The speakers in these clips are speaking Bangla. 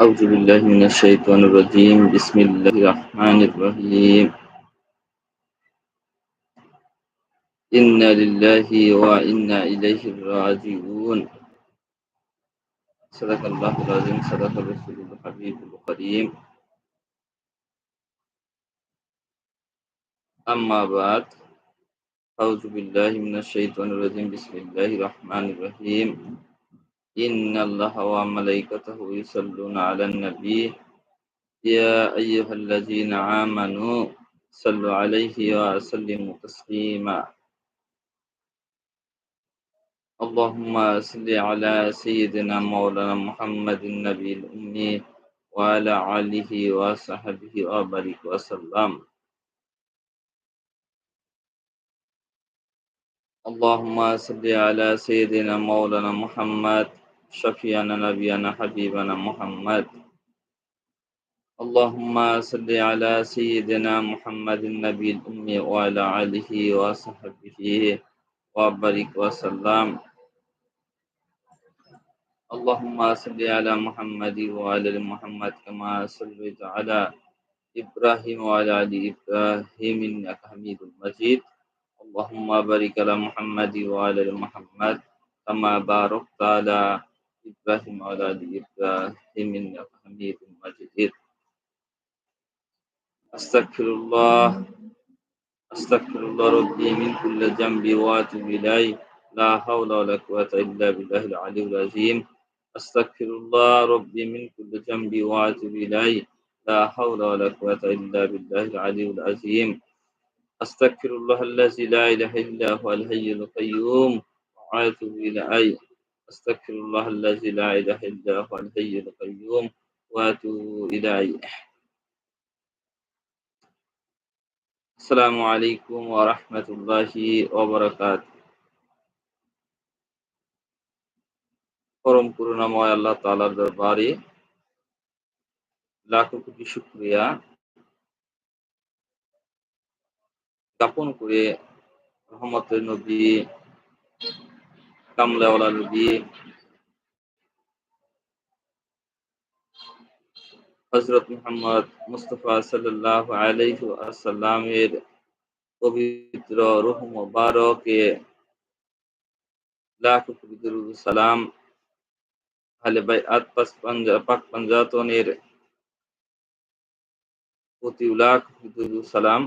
أعوذ بالله من الشيطان الرجيم. بسم الله الرحمن الرحيم. إنا لله وإنا إليه راجعون. صدق الله العظيم. صدق الرسول الحبيب الكريم. أما بعد أعوذ بالله من الشيطان الرجيم. بسم الله الرحمن الرحيم. إن الله وملائكته يصلون على النبي. يا أيها الذين آمنوا صلوا عليه وسلموا تسليما. اللهم صل على سيدنا مولانا محمد النبي الأمي وعلى آله وصحبه وبارك وسلم. اللهم صل على سيدنا مولانا محمد شفيعنا نبينا حبيبنا محمد. اللهم صل على سيدنا محمد النبي الأمي وعلى آله وصحبه وبارك وسلم. اللهم صل على محمد وعلى محمد كما صليت على إبراهيم وعلى آل إبراهيم إنك حميد مجيد. اللهم بارك على محمد وعلى محمد كما باركت على إبراهيم وعلى آل إبراهيم إنك حميد مجيد أستغفر الله. أستغفر الله ربي من كل ذنب وأتوب إليه. لا حول ولا قوة إلا بالله العلي العظيم. أستغفر الله ربي من كل ذنب وأتوب إليه. لا حول ولا قوة إلا بالله العلي العظيم. أستغفر الله الذي لا إله إلا هو الحي القيوم. وأتوب إليه. أستغفر الله الذي لا إله إلا هو الحي القيوم وأتوب إليه السلام عليكم ورحمة الله وبركاته পরম করুণাময় আল্লাহ তালার দরবারে লাখো কোটি শুক্রিয়া জ্ঞাপন করে রহমতের নবী কামলাওয়ালা নবী হজরত মোহাম্মদ মুস্তফা সাল্লাহ আলাইহু আসাল্লামের পবিত্র রুহ মুবারকে লাখ সালাম আহলে বাইআত পাক পাঞ্জাতনের প্রতি লাখ সালাম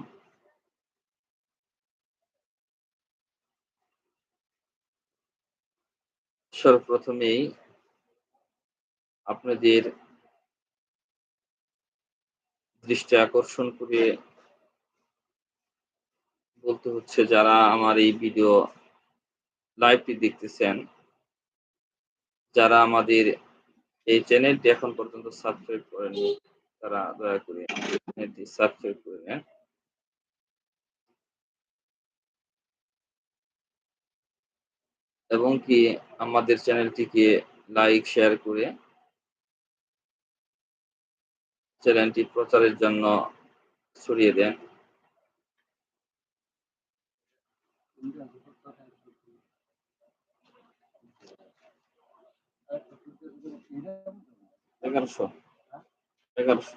সর্বপ্রথমেই আপনাদের দৃষ্টি আকর্ষণ করে বলতে হচ্ছে, যারা আমার এই ভিডিও লাইভটি দেখতেছেন, যারা আমাদের এই চ্যানেলটি এখন পর্যন্ত সাবস্ক্রাইব করেনি তারা দয়া করে সাবস্ক্রাইব করে নেন। এবং কি আমাদের চ্যানেলটিকে লাইক শেয়ার করে চ্যানেলটি প্রচারের জন্য ছড়িয়ে দেন। এগারোশো। এগারোশো।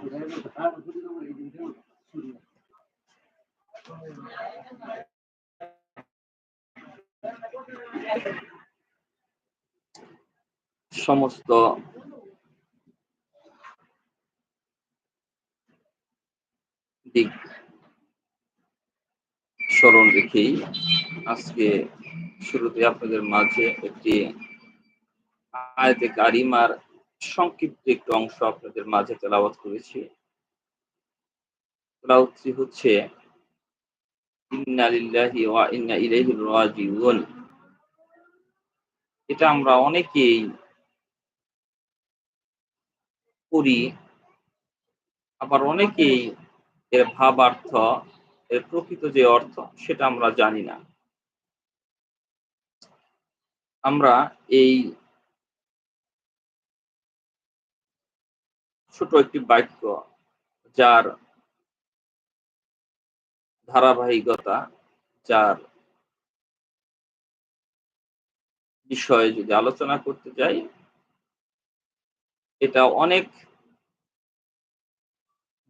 সমস্ত দিক স্মরণ রেখেই আজকে শুরুতে আপনাদের মাঝে একটি আয়তে কারিমার সংক্ষিপ্ত একটি অংশ আপনাদের মাঝে তেলাওয়াত করেছি। হচ্ছে, ইন্না ওয়া ইন্না ইলাইহি রাজিউন। এটা আমরা অনেকেই করি, আবার অনেকেই এর ভাবার্থ, এর প্রকৃত যে অর্থ, সেটা আমরা জানি না। আমরা এই ছোট একটি বাক্য, যার ধারাবাহিকতা, যার বিষয়ে যদি আলোচনা করতে যাই, এটা অনেক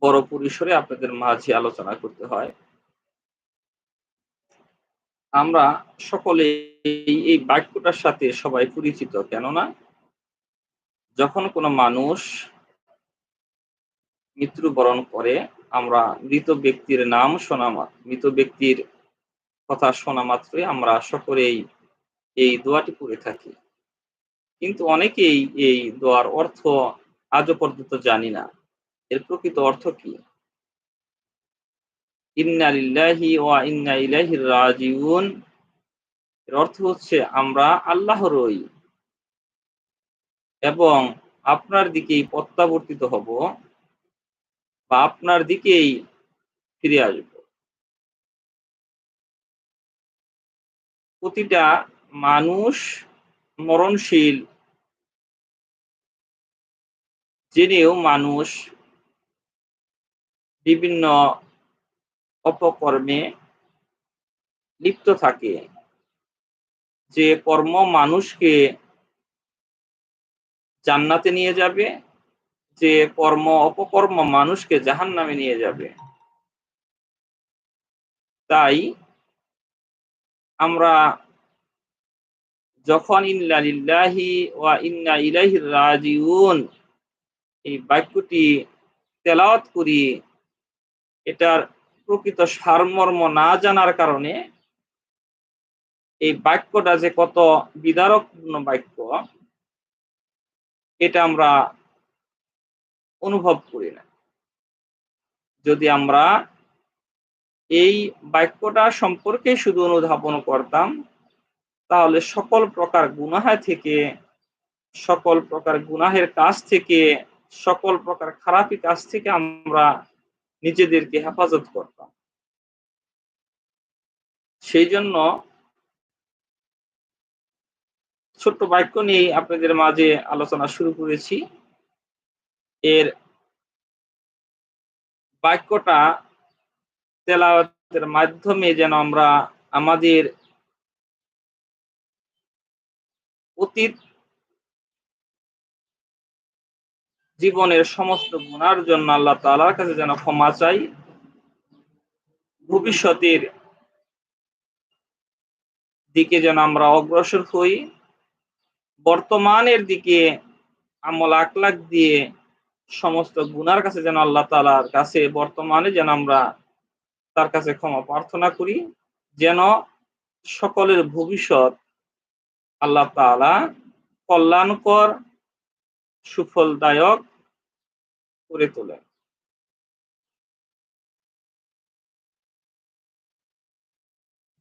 বড় পরিসরে আপনাদের মাঝে আলোচনা করতে হয়। আমরা সকলে এই বাক্যটার সাথে সবাই পরিচিত, কেননা যখন কোনো মানুষ মৃত্যুবরণ করে, আমরা মৃত ব্যক্তির নাম শোনা মৃত ব্যক্তির কথা শোনা মাত্রই আমরা সকলেই এই দোয়াটি পড়ে থাকি। কিন্তু অনেকেই এই দোয়ার অর্থ আজও পর্যন্ত জানি না। এর প্রকৃত অর্থ কি? ইন্না লিল্লাহি ওয়া ইন্না ইলাইহির রাজিউন। এর অর্থ হচ্ছে, আমরা আল্লাহরই এবং আপনার দিকেই প্রত্যাবর্তিত হব বা আপনার দিকেই ফিরে আসব। প্রতিটা মানুষ মরণশীল জেনেও মানুষ বিভিন্ন অপকর্মে লিপ্ত থাকে। যে কর্ম মানুষকে জান্নাতে নিয়ে যাবে, যে কর্ম অপকর্ম মানুষকে জাহান নামে নিয়ে যাবে। তাই আমরা যখন ইল্লাহি ওয়া ইন্না ইলাইহি রাজিউন, এই বাক্যটি তেলাওয়াত করি, এটার প্রকৃত সারমর্ম না জানার কারণে এই বাক্যটা যে কত বিদারকপূর্ণ বাক্য, এটা আমরা অনুভব করি না। যদি আমরা এই বাক্যটা সম্পর্কে শুধু অনুধাবন করতাম তাহলে সকল প্রকার গুনাহা থেকে, সকল প্রকার গুনাহের কাজ থেকে, সকল প্রকার খারাপি কাজ থেকে আমরা নিজেদেরকে হেফাজত করতাম। সেই জন্য ছোট্ট বাক্য নিয়ে আপনাদের মাঝে আলোচনা শুরু করেছি। এর বাক্যটা তেলাওয়াতের মাধ্যমে যেন আমরা আমাদের অতীত জীবনের সমস্ত গুণার জন্য আল্লাহ তালার কাছে যেন ক্ষমা চাই। ভবিষ্যতের দিকে যেন আমরা অগ্রসর হই। বর্তমানের দিকে আমল আকলাক দিয়ে সমস্ত গুনার কাছে যেন আল্লাহ তালার কাছে বর্তমানে যেন আমরা তার কাছে ক্ষমা প্রার্থনা করি। যেন সকলের ভবিষ্যৎ আল্লাহ তালা কল্যাণকর, সুফলদায়ক করে তোলেন।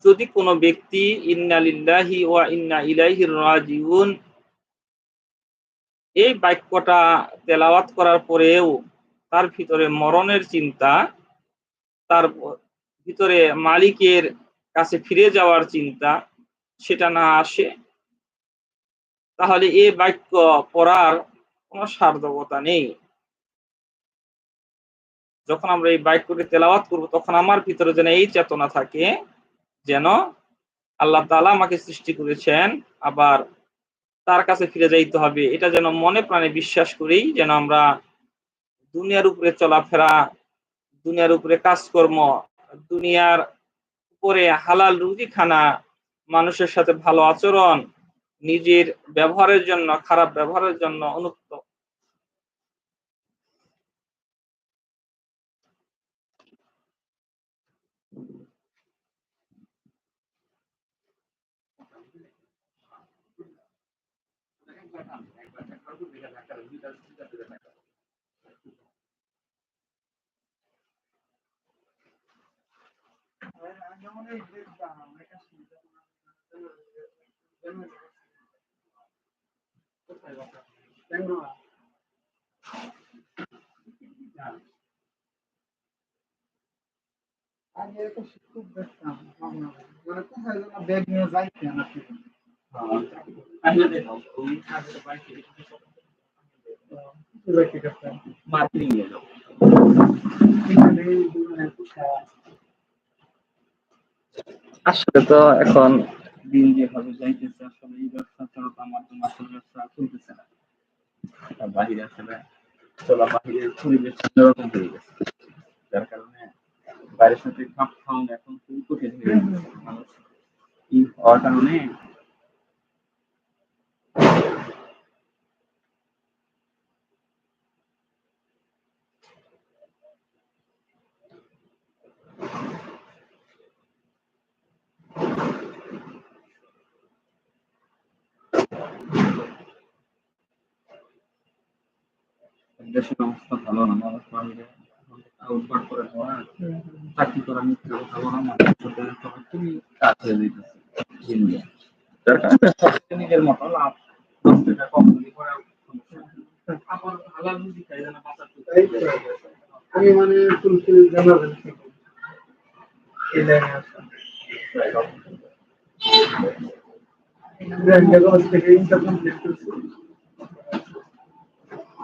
যদি কোনো ব্যক্তি ইন্নালিল্লাহি ওয়া ইন্না ইলাইহির রাজিউন এই বাক্যটা তেলাওয়াত করার পরেও তার ভিতরে মরণের চিন্তা, তার ভিতরে মালিকের কাছে ফিরে যাওয়ার চিন্তা, সেটা না আসে তাহলে এই বাক্য পড়ার কোনো সার্থকতা নেই। যখন আমরা এই বাক্যটি তেলাওয়াত করব, তখন আমার ভিতরে যেন এই চেতনা থাকে যেন আল্লাহ তালা আমাকে সৃষ্টি করেছেন, আবার তার কাছে ফিরে যাইতে হবে। এটা যেন মনে প্রাণে বিশ্বাস করেই যেন আমরা দুনিয়ার উপরে চলাফেরা, দুনিয়ার উপরে কাজকর্ম, দুনিয়ার উপরে হালাল রুজি খানা মানুষের সাথে ভালো আচরণ নিজের ব্যবহারের জন্য খারাপ ব্যবহারের জন্য অনুক্ত। আগে তো খুব দেখতাম মানে কোথায় যেন ব্যাগ নিয়ে যাইতেন আপনি কোথায় আসলে তো এখন দিন যেভাবে যাইতেছে, আসলে এই ব্যবসা তো আমার জন্য আসলে ব্যবসা চলতেছে না। বাহিরে আসলে চলা বাহিরের পরিবেশ অন্যরকম হয়ে গেছে। যার কারণে বাইরের সাথে খাপ খাওয়ানো এখন খুব কঠিন হয়ে গেছে। মানুষ কি হওয়ার কারণে দেশের অবস্থা ভালো না মানুষ আউটপাট করে নেওয়া চাকরি করা মিথ্যা কথা বলা মানুষের সাথে সবার কাজ হয়ে যেতেছে। যার কারণে নিজের মতো লাভ দশ টাকা কম দিলে পরে আবার হালাল রুজি খাই যেন বাঁচার চেষ্টা এই তো। আমি মানে ফুলফিল জানাবেন। এই লাইনে আসা ব্র্যান্ড থেকে ইন্টার কমপ্লিট করছি।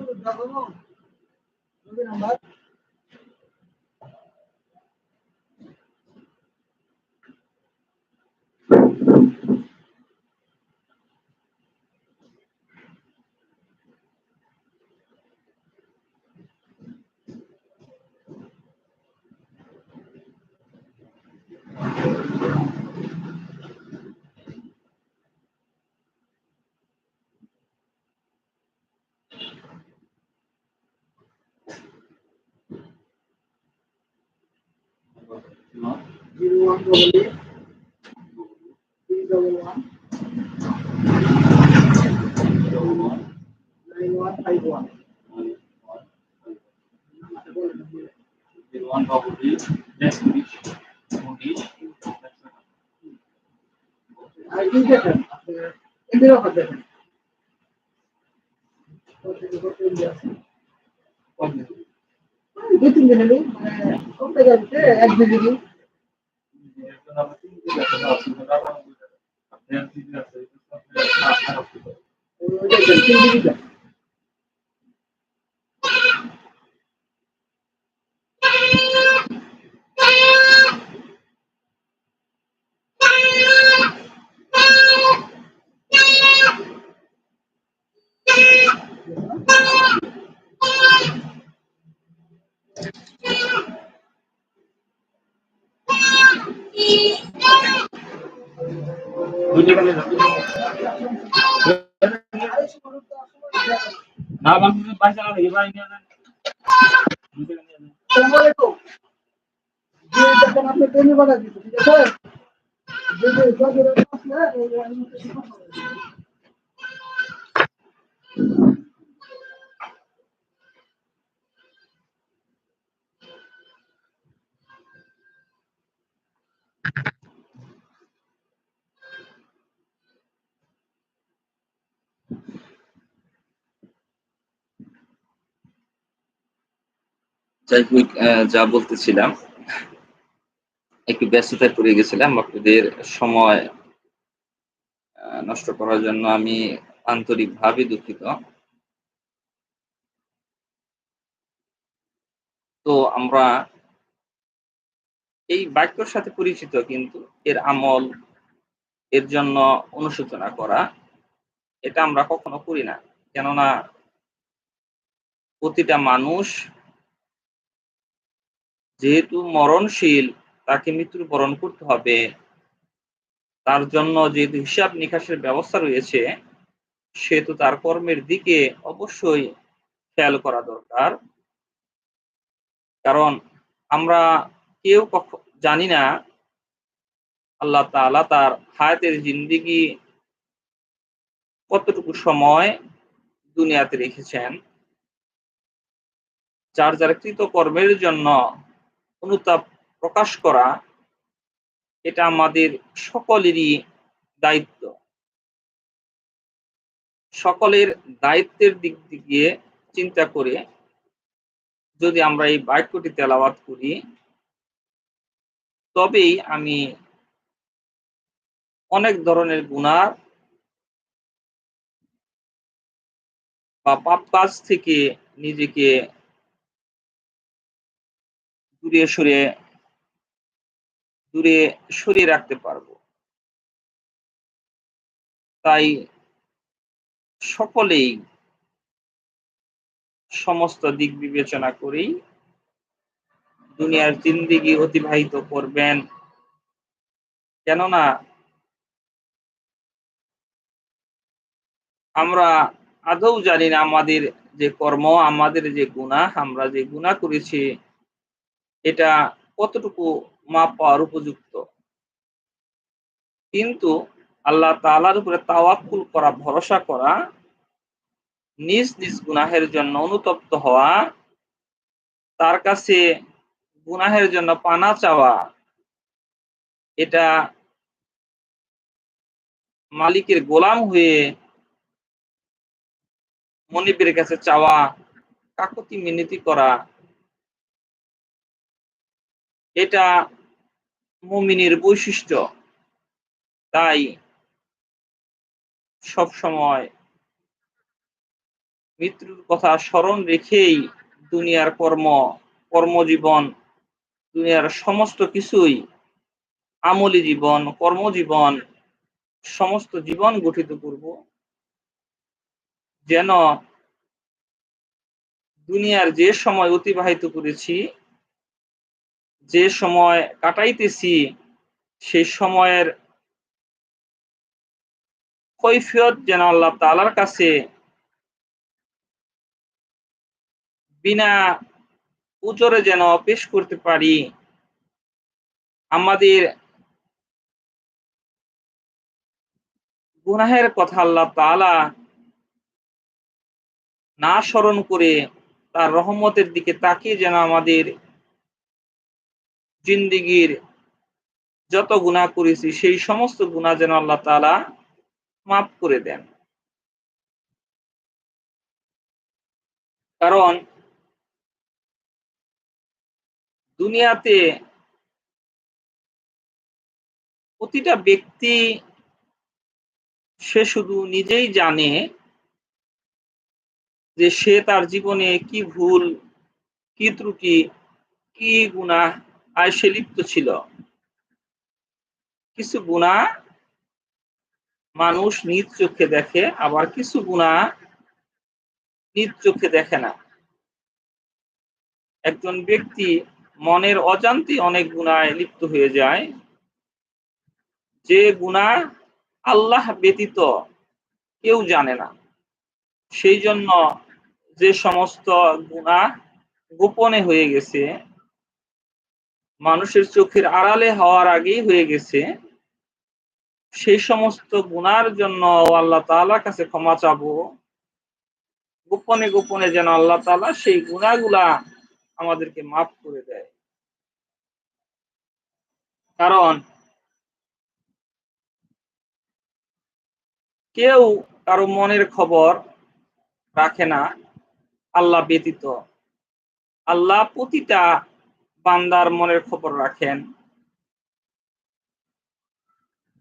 ওই দশ তুমি number zero one double three double one nine one five one. One বাবু নেক্সট উনিশ উনিশ আর কি দেখেন আপনি এদের অফার দেখেন দুই তিন দিন এলি মানে কম টাকা দিতে এক দুই দিন ওইটা দেন, তিন দিন দেন। না বাংলাদেশ বাইসা না আছে যে যে জজের আসলে এই আমি কিছু কথা বলব। যাই হোক যা বলতেছিলাম, একটু ব্যস্ততায় পড়ে গেছিলাম। আপনাদের সময় নষ্ট করার জন্য আমি আন্তরিকভাবে দুঃখিত। তো আমরা এই বাক্যর সাথে পরিচিত কিন্তু এর আমল, এর জন্য অনুশোচনা করা, এটা আমরা কখনো করি না। কেননা প্রতিটা মানুষ যেহেতু মরণশীল, তাকে মৃত্যুর বরণ করতে হবে। তার জন্য যেহেতু হিসাব নিকাশের ব্যবস্থা রয়েছে সেহেতু তার কর্মের দিকে অবশ্যই খেয়াল করা দরকার। কারণ আমরা কেউ জানি না। আল্লাহ তাআলা তার হায়াতের জিন্দিগি কতটুকু সময় দুনিয়াতে রেখেছেন। যার যার কৃত কর্মের জন্য অনুতাপ প্রকাশ করা, এটা আমাদের সকলেরই দায়িত্ব। সকলের দায়িত্বের দিক থেকে চিন্তা করে যদি আমরা এই বাক্যটি তেলাওয়াত করি তবেই আমি অনেক ধরনের গুণার বা পাপ কাজ থেকে নিজেকে দূরে সরে, দূরে সরিয়ে রাখতে পারব। তাই সকলেই সমস্ত দিক বিবেচনা করেই দুনিয়ার জিন্দিগি অতিবাহিত করবেন। কেননা আমরা আদৌ জানি না আমাদের যে কর্ম, আমাদের যে গুণা আমরা যে গুণা করেছি, এটা কতটুকু মাপ পাওয়ার উপযুক্ত? কিন্তু আল্লাহ তালার উপরে তাওয়াক্কুল করা, ভরসা করা, নিজ নিজ গুনাহের জন্য অনুতপ্ত হওয়া, তার কাছে গুনাহের জন্য পানা চাওয়া, এটা মালিকের গোলাম হয়ে মনিবের কাছে চাওয়া, কাকতি মিনতি করা, এটা মুমিনের বৈশিষ্ট্য। তাই সব সময় মৃত্যুর কথা স্মরণ রেখেই দুনিয়ার কর্ম, কর্মজীবন দুনিয়ার সমস্ত কিছুই আমলি জীবন, কর্মজীবন, সমস্ত জীবন গঠিত করব। যেন দুনিয়ার যে সময় অতিবাহিত করেছি, যে সময় কাটাইতেছি সেই সময়ের কৈফিয়ত যেন আল্লাহ তালার কাছে বিনা উজরে যেন পেশ করতে পারি। আমাদের গুনাহের কথা আল্লাহ তালা না স্মরণ করে তার রহমতের দিকে তাকিয়ে যেন আমাদের জিন্দিগির যত গুণা করেছি, সেই সমস্ত গুণা যেন আল্লাহ তালা মাফ করে দেন। কারণ দুনিয়াতে প্রতিটা ব্যক্তি সে শুধু নিজেই জানে যে সে তার জীবনে কি ভুল, কি ত্রুটি, কি গুণা আয় সে লিপ্ত ছিল। কিছু গুণা মানুষ নিজ চোখে দেখে, আবার কিছু গুণা নিজ চোখে দেখে না। একজন ব্যক্তি মনের অজান্তে অনেক গুণায় লিপ্ত হয়ে যায়। যে গুণা আল্লাহ ব্যতীত কেউ জানে না। সেই জন্য যে সমস্ত গুণা গোপনে হয়ে গেছে, মানুষের চোখের আড়ালে হওয়ার আগেই হয়ে গেছে, সেই সমস্ত গুনার জন্য আল্লাহ তাআলার কাছে ক্ষমা চাবো। গোপনে গোপনে যেন আল্লাহ তাআলা সেই গুনাহগুলা আমাদেরকে মাফ করে দেয়। কারণ কেউ কারও মনের খবর রাখে না, আল্লাহ ব্যতীত। আল্লাহ প্রতিটা বান্দার মনের খবর রাখেন।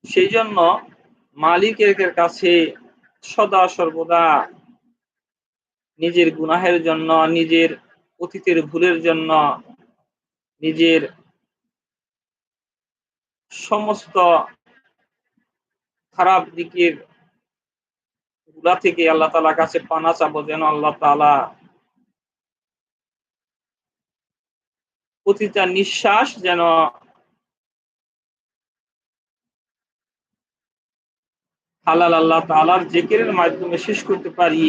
সেই জন্য মালিকের কাছে সদা সর্বদা নিজের গুনাহের জন্য, নিজের অতীতের ভুলের জন্য নিজের সমস্ত খারাপ দিকেরগুলা থেকে আল্লাহ তালা কাছে পানা চাবো যেন আল্লাহ তালা প্রতিটা নিঃশ্বাস যেন হালাল আল্লাহ তালার জেকের মাধ্যমে শেষ করতে পারি।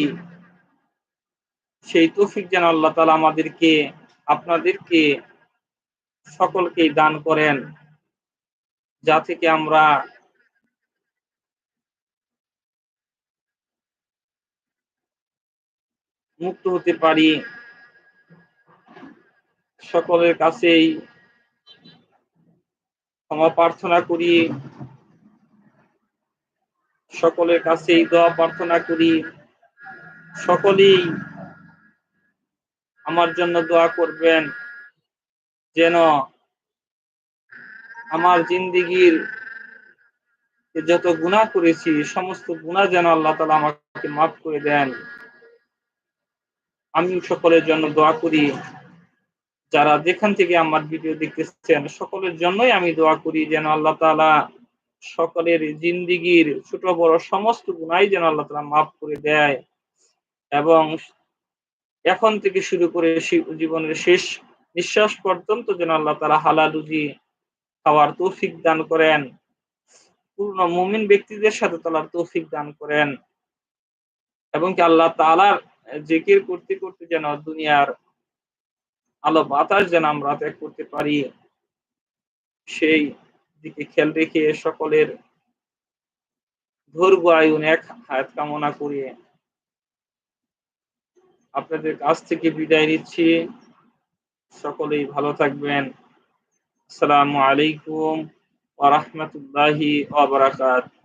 সেই তৌফিক যেন আল্লাহ তালা আমাদেরকে, আপনাদেরকে সকলকেই দান করেন, যা থেকে আমরা মুক্ত হতে পারি। সকলের কাছেই ক্ষমা প্রার্থনা করি। সকলের কাছেই দোয়া প্রার্থনা করি। সকলেই আমার জন্য দোয়া করবেন, যেন আমার জিন্দিগির যত গুণা করেছি, সমস্ত গুণা যেন আল্লাহ তালা আমাকে মাফ করে দেন। আমি সকলের জন্য দোয়া করি। যারা যেখান থেকে আমার ভিডিও দেখতেছেন, সকলের জন্যই আমি দোয়া করি, যেন আল্লাহ তালা সকলের জিন্দিগির ছোট বড় সমস্ত গুণাই যেন আল্লাহ তালা মাফ করে দেয়। এবং এখন থেকে শুরু করে জীবনের শেষ নিঃশ্বাস পর্যন্ত যেন আল্লাহ তালা হালালুজি খাওয়ার তৌফিক দান করেন। পূর্ণ মুমিন ব্যক্তিদের সাথে তালার তৌফিক দান করেন। এবং কি আল্লাহ তালার জেকির করতে করতে যেন দুনিয়ার আলো বাতাস যেন আমরা ত্যাগ করতে পারি, সেই দিকে খেয়াল রেখে সকলের ধৈর্য, আয়ুন, এক হায়াত কামনা করে আপনাদের কাছ থেকে বিদায় নিচ্ছি। সকলেই ভালো থাকবেন। আসসালামু আলাইকুম ওয়া বারাকাতুহু।